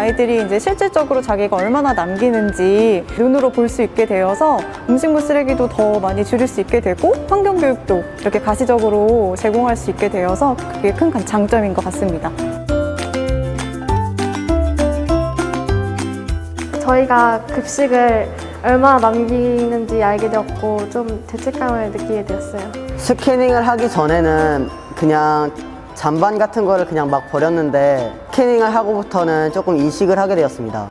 아이들이 이제 실질적으로 자기가 얼마나 남기는지 눈으로 볼 수 있게 되어서 음식물 쓰레기도 더 많이 줄일 수 있게 되고 환경 교육도 이렇게 가시적으로 제공할 수 있게 되어서 그게 큰 장점인 것 같습니다. 저희가 급식을 얼마나 남기는지 알게 되었고 좀 죄책감을 느끼게 되었어요. 스캐닝을 하기 전에는 그냥 잔반 같은 거를 그냥 막 버렸는데 스캐닝을 하고부터는 조금 인식을 하게 되었습니다.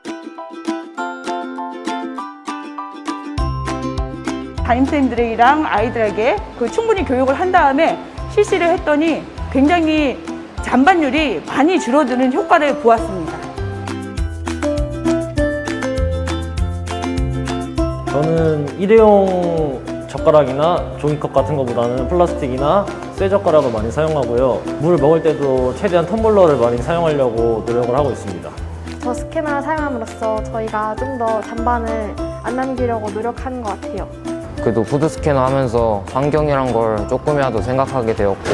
담임선생님들이랑 아이들에게 그 충분히 교육을 한 다음에 실시를 했더니 굉장히 잔반율이 많이 줄어드는 효과를 보았습니다. 저는 일회용 젓가락이나 종이컵 같은 것보다는 플라스틱이나 쇠 젓가락을 많이 사용하고요. 물을 먹을 때도 최대한 텀블러를 많이 사용하려고 노력을 하고 있습니다. 저 스캐너를 사용함으로써 저희가 좀 더 잔반을 안 남기려고 노력하는 것 같아요. 그래도 푸드 스캐너 하면서 환경이란 걸 조금이라도 생각하게 되었고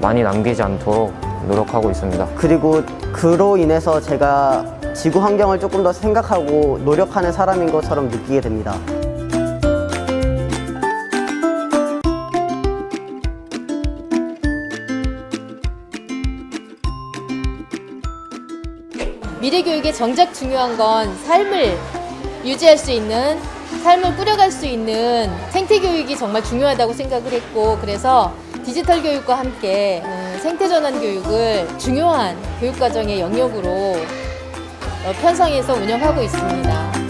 많이 남기지 않도록 노력하고 있습니다. 그리고 그로 인해서 제가 지구 환경을 조금 더 생각하고 노력하는 사람인 것처럼 느끼게 됩니다. 미래 교육에 정작 중요한 건 삶을 유지할 수 있는 삶을 꾸려갈 수 있는 생태 교육이 정말 중요하다고 생각을 했고 그래서 디지털 교육과 함께 음, 생태 전환 교육을 중요한 교육 과정의 영역으로 어, 편성해서 운영하고 있습니다.